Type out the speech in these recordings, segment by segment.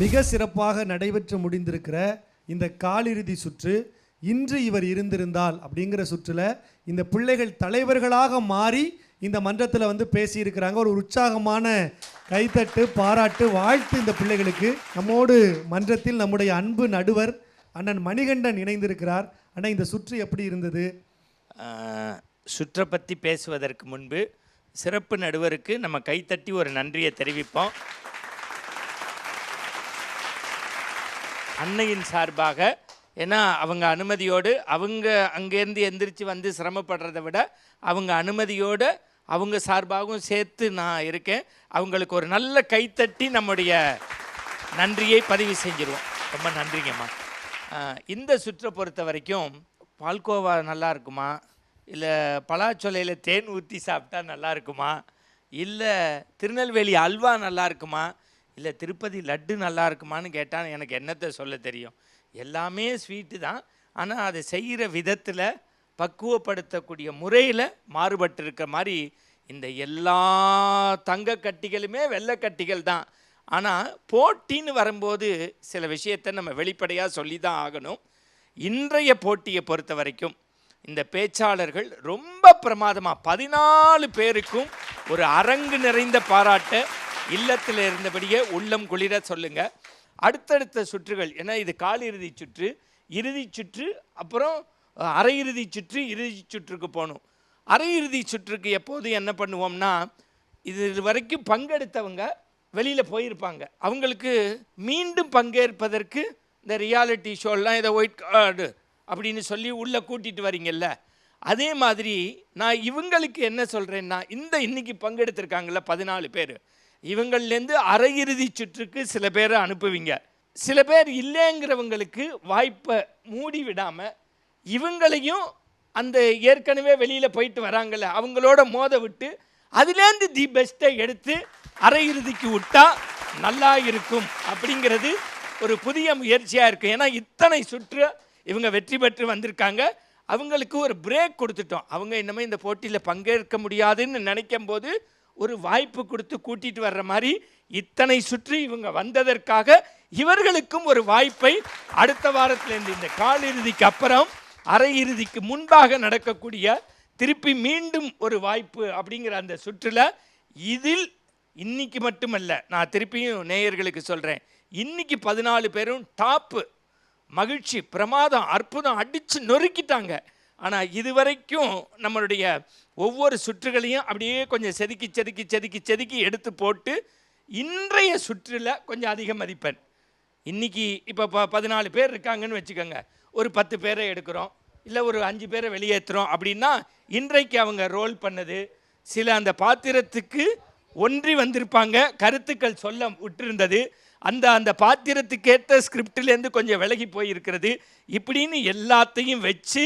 மிக சிறப்பாக நடைபெற்று முடிந்திருக்கிற இந்த காலிறுதி சுற்று இன்று இவர் இருந்திருந்தால் அப்படிங்கிற சுற்றில் இந்த பிள்ளைகள் தலைவர்களாக மாறி இந்த மன்றத்தில் வந்து பேசியிருக்கிறாங்க. ஒரு உற்சாகமான கைத்தட்டு பாராட்டு வாழ்த்து இந்த பிள்ளைகளுக்கு. நம்மோடு மன்றத்தில் நம்முடைய அன்பு நடுவர் அண்ணன் மணிகண்டன் இணைந்திருக்கிறார். அண்ணன் இந்த சுற்று எப்படி இருந்தது? சுற்றை பற்றி பேசுவதற்கு முன்பு சிறப்பு நடுவருக்கு நம்ம கைத்தட்டி ஒரு நன்றியை தெரிவிப்போம். அன்னையின் சார்பாக. ஏன்னா அவங்க அனுமதியோடு அவங்க அங்கேருந்து எந்திரிச்சு வந்து சிரமப்படுறதை விட அவங்க அனுமதியோடு அவங்க சார்பாகவும் சேர்த்து நான் இருக்கேன். அவங்களுக்கு ஒரு நல்ல கைத்தட்டி நம்முடைய நன்றியை பதிவு செஞ்சிருவோம். ரொம்ப நன்றிங்கம்மா இந்த சுற்றை பொறுத்த வரைக்கும் பால்கோவா நல்லா இருக்குமா? இல்லை பலாச்சொலையில் தேன் ஊற்றி சாப்பிட்டா நல்லா இருக்குமா? இல்லை திருநெல்வேலி அல்வா நல்லா இருக்குமா? இல்லை திருப்பதி லட்டு நல்லா இருக்குமான்னு கேட்டால் எனக்கு என்னத்தை சொல்ல தெரியும்? எல்லாமே ஸ்வீட்டு தான். ஆனால் அதை செய்கிற விதத்தில் பக்குவப்படுத்தக்கூடிய முறையில் மாறுபட்டு இருக்கிற மாதிரி இந்த எல்லா தங்க கட்டிகளுமே வெள்ளைக்கட்டிகள் தான். ஆனால் போட்டின்னு வரும்போது சில விஷயத்தை நம்ம வெளிப்படையாக சொல்லி தான் ஆகணும். இன்றைய போட்டியை பொறுத்த வரைக்கும் இந்த பேச்சாளர்கள் ரொம்ப பிரமாதமாக பதினாலு பேருக்கும் ஒரு அரங்கு நிறைந்த பாராட்டை இல்லத்தில் இருந்தபடியே உள்ளம் குளிர சொல்லுங்க. அடுத்தடுத்த சுற்றுகள் ஏன்னா இது காலிறுதி சுற்று இறுதி சுற்று அப்புறம் அரையிறுதி சுற்று இறுதி சுற்றுக்கு போகணும். அரையிறுதி சுற்றுக்கு எப்போது என்ன பண்ணுவோம்னா இது வரைக்கும் பங்கெடுத்தவங்க வெளியில் போயிருப்பாங்க. அவங்களுக்கு மீண்டும் பங்கேற்பதற்கு இந்த ரியாலிட்டி ஷோலாம் இதை ஒயிட் கார்டு அப்படின்னு சொல்லி உள்ளே கூட்டிகிட்டு வரீங்கல்ல. அதே மாதிரி நான் இவங்களுக்கு என்ன சொல்கிறேன்னா இந்த இன்னைக்கு பங்கெடுத்திருக்காங்கள்ல பதினாலு பேர். இவங்கள்லேருந்து அரையிறுதி சுற்றுக்கு சில பேரை அனுப்புவீங்க. சில பேர் இல்லைங்கிறவங்களுக்கு வாய்ப்பை மூடி விடாமல் இவங்களையும் அந்த ஏற்கனவே வெளியில் போயிட்டு வராங்கள்ல அவங்களோட மோத விட்டு அதுலேருந்து தி பெஸ்ட்டை எடுத்து அரையிறுதிக்கு விட்டா நல்லா இருக்கும் அப்படிங்கிறது ஒரு புதிய முயற்சியாக இருக்கும் ஏன்னா இத்தனை சுற்று இவங்க வெற்றி பெற்று வந்திருக்காங்க. அவங்களுக்கு ஒரு பிரேக் கொடுத்துட்டோம். அவங்க இன்னமே இந்த போட்டியில் பங்கேற்க முடியாதுன்னு நினைக்கும் போது ஒரு வாய்ப்பு கொடுத்து கூட்டிட்டு வர்ற மாதிரி இத்தனை சுற்றி இவங்க வந்ததற்காக இவர்களுக்கும் ஒரு வாய்ப்பை அடுத்த வாரத்திலேருந்து இந்த காலிறுதிக்கு அப்புறம் அரையிறுதிக்கு முன்பாக நடக்கக்கூடிய திருப்பி மீண்டும் ஒரு வாய்ப்பு அப்படிங்கிற அந்த சுற்றில் இதில் இன்னைக்கு மட்டுமல்ல நான் திருப்பியும் நேயர்களுக்கு சொல்கிறேன் இன்னைக்கு பதினாலு பேரும் டாப்பு மகிழ்ச்சி பிரமாதம் அற்புதம் அடித்து நொறுக்கிட்டாங்க. ஆனால் இதுவரைக்கும் நம்மளுடைய ஒவ்வொரு சுற்றுகளையும் அப்படியே கொஞ்சம் செதுக்கி செதுக்கி செதுக்கி செதுக்கி எடுத்து போட்டு இன்றைய சுற்றில் கொஞ்சம் அதிக மதிப்பெண். இன்றைக்கி இப்போ ப பதினாலு பேர் இருக்காங்கன்னு வச்சுக்கோங்க. ஒரு பத்து பேரை எடுக்கிறோம். இல்லை ஒரு அஞ்சு பேரை வெளியேற்றுறோம் அப்படின்னா இன்றைக்கு அவங்க ரோல் பண்ணது சில அந்த பாத்திரத்துக்கு ஒன்றி வந்திருப்பாங்க. கருத்துக்கள் சொல்ல விட்டிருந்தது அந்த அந்த பாத்திரத்துக்கேற்ற ஸ்கிரிப்டிலேருந்து கொஞ்சம் விலகி போயிருக்கிறது. இப்படின்னு எல்லாத்தையும் வச்சு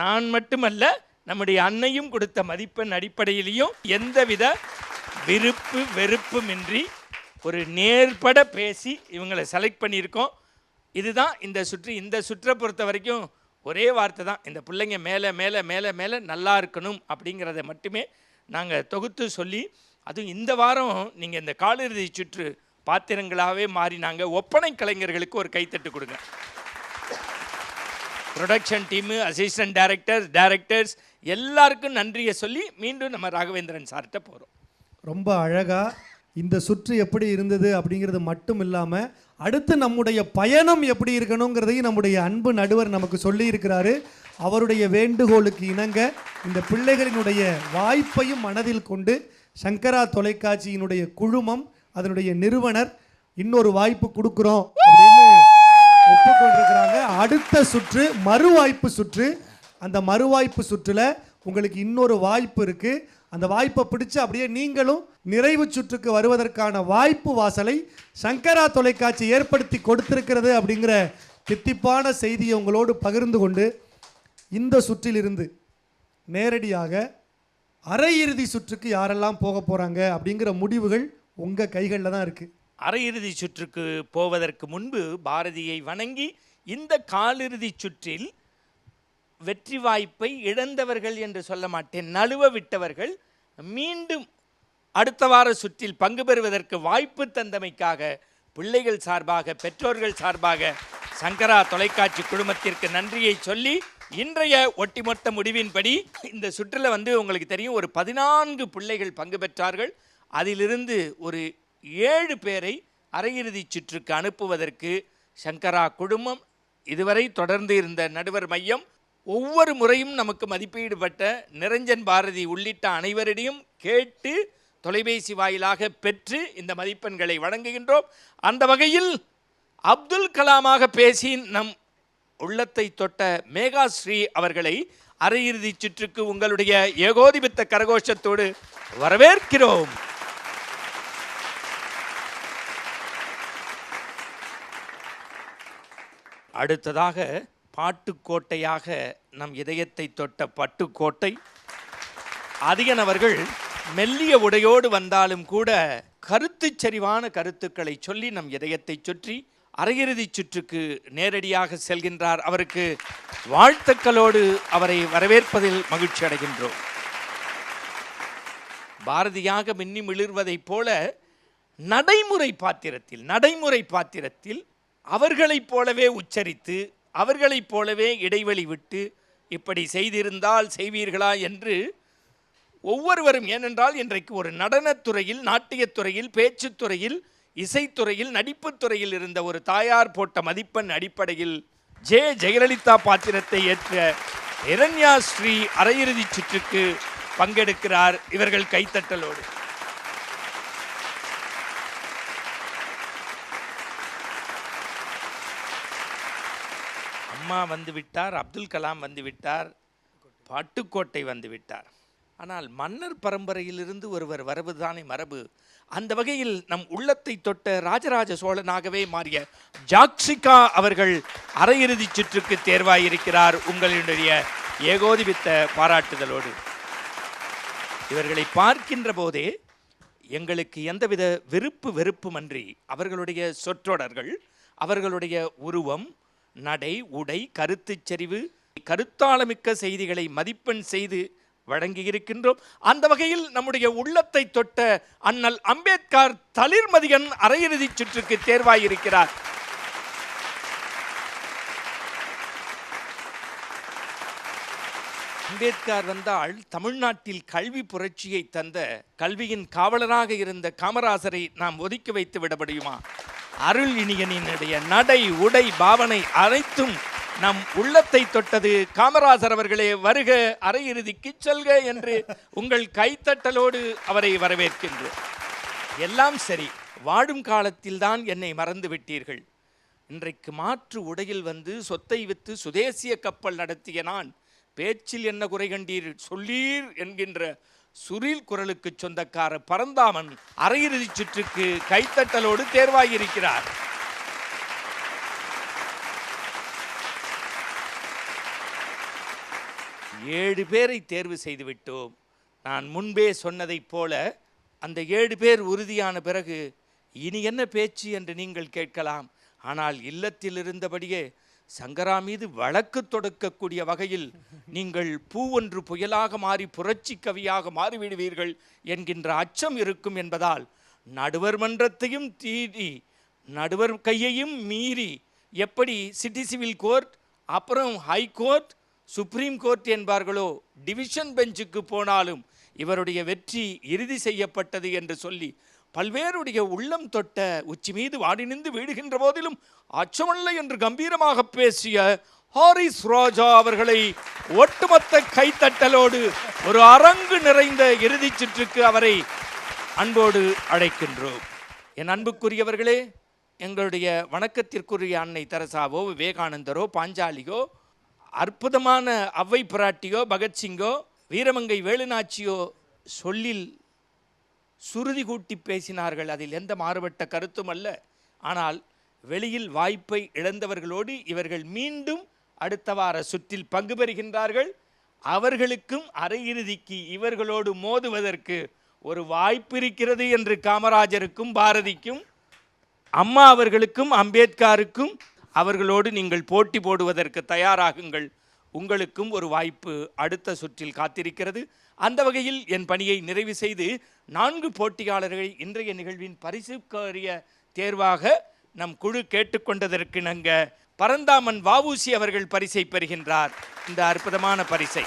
நான் மட்டுமல்ல நம்முடைய அன்னையும் கொடுத்த மதிப்பெண் அடிப்படையிலையும் எந்தவித விருப்பு வெறுப்புமின்றி ஒரு நேர்பட பேசி இவங்களை செலக்ட் பண்ணியிருக்கோம். இதுதான் இந்த சுற்று. இந்த சுற்றை பொறுத்த வரைக்கும் ஒரே வார்த்தை தான். இந்த பிள்ளைங்க மேலே மேலே மேலே மேலே நல்லா இருக்கணும் அப்படிங்கிறத மட்டுமே நாங்கள் தொகுத்து சொல்லி அதுவும் இந்த வாரம் நீங்கள் இந்த காலிறுதி சுற்று பாத்திரங்களாகவே மாறினாங்க. ஒப்பனை கலைஞர்களுக்கு ஒரு கைத்தட்டு கொடுங்க. Production team assistant directors directors எல்லாருக்கும் நன்றியை சொல்லி மீண்டும் நம்ம ராகவேந்திரன் சார்கிட்ட போகிறோம் ரொம்ப அழகாக இந்த சுற்று எப்படி இருந்தது அப்படிங்கிறது மட்டும் இல்லாமல் அடுத்து நம்முடைய பயணம் எப்படி இருக்கணுங்கிறதையும் நம்முடைய அன்பு நடுவர் நமக்கு சொல்லி இருக்கிறாரு அவருடைய வேண்டுகோளுக்கு இணங்க இந்த பிள்ளைகளினுடைய வாய்ப்பையும் மனதில் கொண்டு சங்கரா தொலைக்காட்சியினுடைய குழுமம் அதனுடைய நிறுவனர் இன்னொரு வாய்ப்பு கொடுக்குறோம் அப்படின்னு அடுத்த சுற்று மறுவாய்ப்பு சுற்று. அந்த மறுவாய்ப்பு சுற்றில் உங்களுக்கு இன்னொரு வாய்ப்பு இருக்கு. அந்த வாய்ப்பை பிடிச்சு அப்படியே நீங்களும் நிறைவு சுற்றுக்கு வருவதற்கான வாய்ப்பு வாசலை சங்கரா தொலைக்காட்சி ஏற்படுத்தி கொடுத்திருக்கிறது அப்படிங்கிற தித்திப்பான செய்தியை உங்களோடு பகிர்ந்து கொண்டு இந்த சுற்றிலிருந்து நேரடியாக அரையிறுதி சுற்றுக்கு யாரெல்லாம் போக போகிறாங்க அப்படிங்கிற முடிவுகள் உங்கள் கைகளில் தான் இருக்குது அரையிறுதி சுற்றுக்கு போவதற்கு முன்பு பாரதியை வணங்கி இந்த காலிறுதி சுற்றில் வெற்றி வாய்ப்பை இழந்தவர்கள் என்று சொல்ல மாட்டேன். நழுவ விட்டவர்கள் மீண்டும் அடுத்த வார சுற்றில் பங்கு பெறுவதற்கு வாய்ப்பு தந்தமைக்காக பிள்ளைகள் சார்பாக பெற்றோர்கள் சார்பாக சங்கரா தொலைக்காட்சி குழுமத்திற்கு நன்றியை சொல்லி இன்றைய ஒட்டுமொத்த முடிவின்படி இந்த சுற்றில் வந்து உங்களுக்கு தெரியும் ஒரு பதினான்கு பிள்ளைகள் பங்கு பெற்றார்கள். அதிலிருந்து ஒரு ஏழு பேரை அரையிறுதி சுற்றுக்கு அனுப்புவதற்கு சங்கரா குழுமம் இதுவரை தொடர்ந்து இருந்த நடுவர் மையம் ஒவ்வொரு முறையும் நமக்கு மதிப்பீடுபட்ட நிரஞ்சன் பாரதி உள்ளிட்ட அனைவரிடையும் கேட்டு தொலைபேசி வாயிலாக பெற்று இந்த மதிப்பெண்களை வழங்குகின்றோம். அந்த வகையில் அப்துல் கலாமாக பேசி நம் உள்ளத்தை தொட்ட மேகாஸ்ரீ அவர்களை அரையிறுதி சுற்றுக்கு உங்களுடைய ஏகோதிபித்த கரகோஷத்தோடு வரவேற்கிறோம். அடுத்ததாக பாட்டுக்கோட்டையாக நம் இதயத்தை தொட்ட பட்டுக்கோட்டை. அதிகன் அவர்கள் மெல்லிய உடையோடு வந்தாலும் கூட கருத்து சரிவான கருத்துக்களை சொல்லி நம் இதயத்தை சுற்றி அரையிறுதிச் சுற்றுக்கு நேரடியாக செல்கின்றார். அவருக்கு வாழ்த்துக்களோடு அவரை வரவேற்பதில் மகிழ்ச்சி அடைகின்றோம். பாரதியாக மின்னி மிளிர்வதைப் போல நடைமுறை பாத்திரத்தில் நடைமுறை பாத்திரத்தில் அவர்களைப் போலவே உச்சரித்து அவர்களைப் போலவே இடைவெளி விட்டு இப்படி செய்திருந்தால் செய்வீர்களா என்று ஒவ்வொருவரும் ஏனென்றால் இன்றைக்கு ஒரு நடனத்துறையில் நாட்டியத்துறையில் பேச்சுத்துறையில் இசைத்துறையில் நடிப்புத்துறையில் இருந்த ஒரு தாயார் போட்ட மதிப்பெண் அடிப்படையில் ஜே. ஜெயலலிதா பாத்திரத்தை ஏற்ற இரண்யா ஸ்ரீ அரையிறுதிச் சுற்றுக்கு பங்கெடுக்கிறார் இவர்கள் கைத்தட்டலோடு. அம்மா வந்து விட்டார் அப்துல் கலாம் வந்து விட்டார் பாட்டுக்கோட்டை வந்து விட்டார். ஆனால் மன்னர் பரம்பரையிலிருந்து ஒருவர் வருவதுதானே மரபு. அந்த வகையில் நம் உள்ளத்தை தொட்ட ராஜராஜ சோழனாகவே மாறிய ஜாக்சிகா அவர்கள் அரையிறுதி சுற்றுக்கு தேர்வாயிருக்கிறார் உங்களுடைய ஏகோதிபித்த பாராட்டுதலோடு. இவர்களை பார்க்கின்ற போதே எங்களுக்கு எந்தவித விருப்பு வெறுப்புமன்றி அவர்களுடைய சொற்றொடர்கள் அவர்களுடைய உருவம் நடை உடை கருத்துச் செறிவு கருத்தாளமிக்க செய்திகளை மதிப்பெண் செய்து வழங்கியிருக்கின்றோம். அந்த வகையில் நம்முடைய உள்ளத்தை தொட்ட அண்ணல் அம்பேத்கர் தளிர்மதியன் அரையிறுதி சுற்றுக்கு தேர்வாயிருக்கிறார். அம்பேத்கர் வந்தால் தமிழ்நாட்டில் கல்வி புரட்சியை தந்த கல்வியின் காவலராக இருந்த காமராசரை நாம் ஒதுக்கி வைத்து விட முடியுமா? அருள் இனியனினுடைய நடை உடை பாவனை அனைத்தும் நம் உள்ளத்தை தொட்டது. காமராசர் அவர்களே வருக அரையிறுதிக்கு செல்க என்று உங்கள் கைத்தட்டலோடு அவரை வரவேற்கின்றோம் எல்லாம் சரி வாடும் காலத்தில்தான் என்னை மறந்து விட்டீர்கள். இன்றைக்கு மாற்று உடையில் வந்து சொத்தை வித்து சுதேசிய கப்பல் நடத்திய நான் பேச்சில் என்ன குறை கண்டீர் சொல்லீர் என்கின்ற சுரில் குரலுக்கு சொந்தக்கார பரந்தாமன் அரையிறுதி சுற்றுக்கு கைத்தட்டலோடு தேர்வாகியிருக்கிறார். ஏழு பேரை தேர்வு செய்து விட்டோம் நான் முன்பே சொன்னதைப் போல அந்த ஏழு பேர் உறுதியான பிறகு இனி என்ன பேச்சு என்று நீங்கள் கேட்கலாம். ஆனால் இல்லத்தில் இருந்தபடியே சங்கரா மீது வழக்கு தொடுக்கக்கூடிய வகையில் நீங்கள் பூ ஒன்று புயலாக மாறி புரட்சி கவியாக மாறிவிடுவீர்கள் என்கின்ற அச்சம் இருக்கும் என்பதால் நடுவர் மன்றத்தையும் தீடி நடுவர் கையையும் மீறி எப்படி சிட்டி சிவில் கோர்ட் அப்புறம் ஹை கோர்ட் சுப்ரீம் கோர்ட் என்பார்களோ டிவிஷன் பெஞ்சுக்கு போனாலும் இவருடைய வெற்றி இறுதி செய்யப்பட்டது என்று சொல்லி பல்வேறுடைய உள்ளம் தொட்ட உச்சி மீது வாடி நின்று வீடுகின்ற போதிலும் அச்சமல்ல என்று கம்பீரமாக பேசிய ஹாரிஸ் ராஜா அவர்களை ஒட்டுமொத்த கைத்தட்டலோடு ஒரு அரங்கு நிறைந்த இறுதிச் சுற்றுக்கு அவரை அன்போடு அழைக்கின்றோம். என் அன்புக்குரியவர்களே எங்களுடைய வணக்கத்திற்குரிய அன்னை தரசாவோ விவேகானந்தரோ பாஞ்சாலியோ அற்புதமான அவ்வை பிராட்டியோ பகத்சிங்கோ வீரமங்கை வேலுநாச்சியோ சொல்லில் சுருதி கூட்டி பேசினார்கள். அதில் எந்த மாறுபட்ட கருத்தும் அல்ல. ஆனால் வெளியில் வாய்ப்பை இழந்தவர்களோடு இவர்கள் மீண்டும் அடுத்த வார சுற்றில் பங்கு பெறுகின்றார்கள். அவர்களுக்கும் அரையிறுதிக்கு இவர்களோடு மோதுவதற்கு ஒரு வாய்ப்பு இருக்கிறது என்று காமராஜருக்கும் பாரதிக்கும் அம்மா அவர்களுக்கும் அம்பேத்கருக்கும் அவர்களோடு நீங்கள் போட்டி போடுவதற்கு தயாராகுங்கள். உங்களுக்கும் ஒரு வாய்ப்பு அடுத்த சுற்றில் காத்திருக்கிறது. அந்த வகையில் என் பணியை நிறைவு செய்து நான்கு போட்டியாளர்கள் இன்றைய நிகழ்வின் பரிசுக்கரிய தேர்வாக நம் குழு கேட்டுக்கொண்டதற்கு நங்க பரந்தாமன் வாவூசி அவர்கள் பரிசை பெறுகின்றார். இந்த அற்புதமான பரிசை.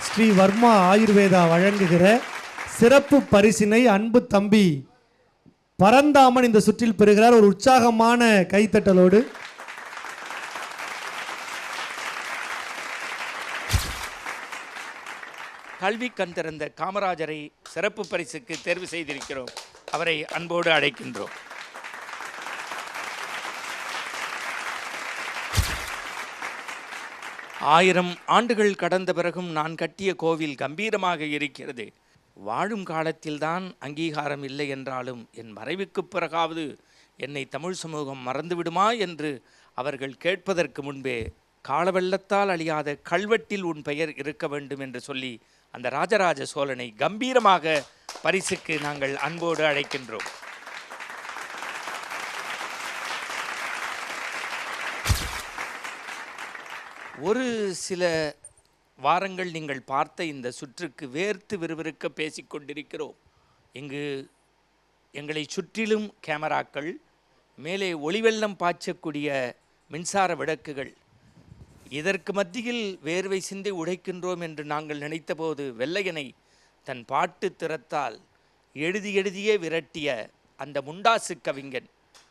ஸ்ரீ வர்மா ஆயுர்வேதா வழங்குகிற சிறப்பு பரிசினை அன்பு தம்பி பரந்தாமன் இந்த சுற்றில் பெறுகிறார். ஒரு உற்சாகமான கைத்தட்டலோடு கல்வி கண் திறந்த காமராஜரை சிறப்பு பரிசுக்கு தேர்வு செய்திருக்கிறோம். அவரை அன்போடு அழைக்கின்றோம். ஆயிரம் ஆண்டுகள் கடந்த பிறகும் நான் கட்டிய கோவில் கம்பீரமாக இருக்கிறது. வாழும் காலத்தில்தான் அங்கீகாரம் இல்லை என்றாலும் என் மறைவுக்குப் பிறகாவது என்னை தமிழ் சமூகம் மறந்துவிடுமா என்று அவர்கள் கேட்பதற்கு முன்பே காலவெள்ளத்தால் அழியாத கல்வெட்டில் உன் பெயர் இருக்க வேண்டும் என்று சொல்லி அந்த ராஜராஜ சோழனை கம்பீரமாக பரிசுக்கு நாங்கள் அன்போடு அழைக்கின்றோம். ஒரு சில வாரங்கள் நீங்கள் பார்த்த இந்த சுற்றுக்கு வேர்த்து விறுவிறுக்க பேசிக்கொண்டிருக்கிறோம் இங்கு எங்களை சுற்றிலும் கேமராக்கள் மேலே ஒளிவெள்ளம் பாய்ச்சக்கூடிய மின்சார விளக்குகள் இதற்கு மத்தியில் வேர்வை சிந்தி உடைக்கின்றோம் என்று நாங்கள் நினைத்தபோது வெள்ளையனை தன் பாட்டு திறத்தால் எழுதி எழுதியே விரட்டிய அந்த முண்டாசு கவிஞன்.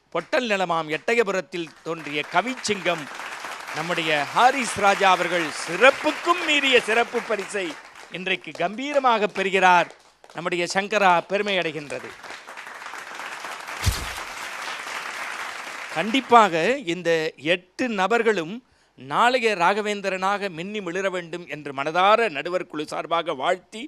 பொட்டல் நிலமாம் எட்டயபுரத்தில் தோன்றிய கவிச்சிங்கம் நம்முடைய ஹாரிஸ் ராஜா அவர்கள் சிறப்புக்கும் மீறிய சிறப்பு பரிசை இன்றைக்கு கம்பீரமாக பெறுகிறார். நம்முடைய சங்கரா பெருமை அடைகின்றது கண்டிப்பாக இந்த எட்டு நபர்களும் நாளைய ராகவேந்திரனாக மின்னி மிளிர வேண்டும் என்று மனதார நடுவர் குழு சார்பாக வாழ்த்தி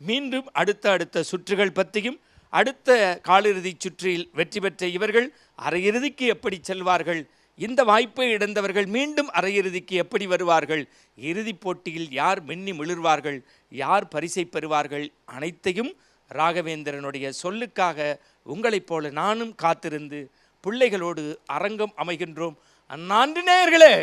மீண்டும் அடுத்த அடுத்த சுற்றுகள் பற்றியும் அடுத்த காலிறுதி சுற்றில் வெற்றி பெற்ற இவர்கள் அரையிறுதிக்கு எப்படி செல்வார்கள் இந்த வாய்ப்பை இழந்தவர்கள் மீண்டும் அரையிறுதிக்கு எப்படி வருவார்கள் இறுதிப் போட்டியில் யார் மின்னி மிளிர்வார்கள் யார் பரிசை பெறுவார்கள் அனைத்தையும் ராகவேந்திரனுடைய சொல்லுக்காக உங்களைப் போல நானும் காத்திருந்து பிள்ளைகளோடு அரங்கம் அமைகின்றோம். அந்நான்கு நேயர்களே!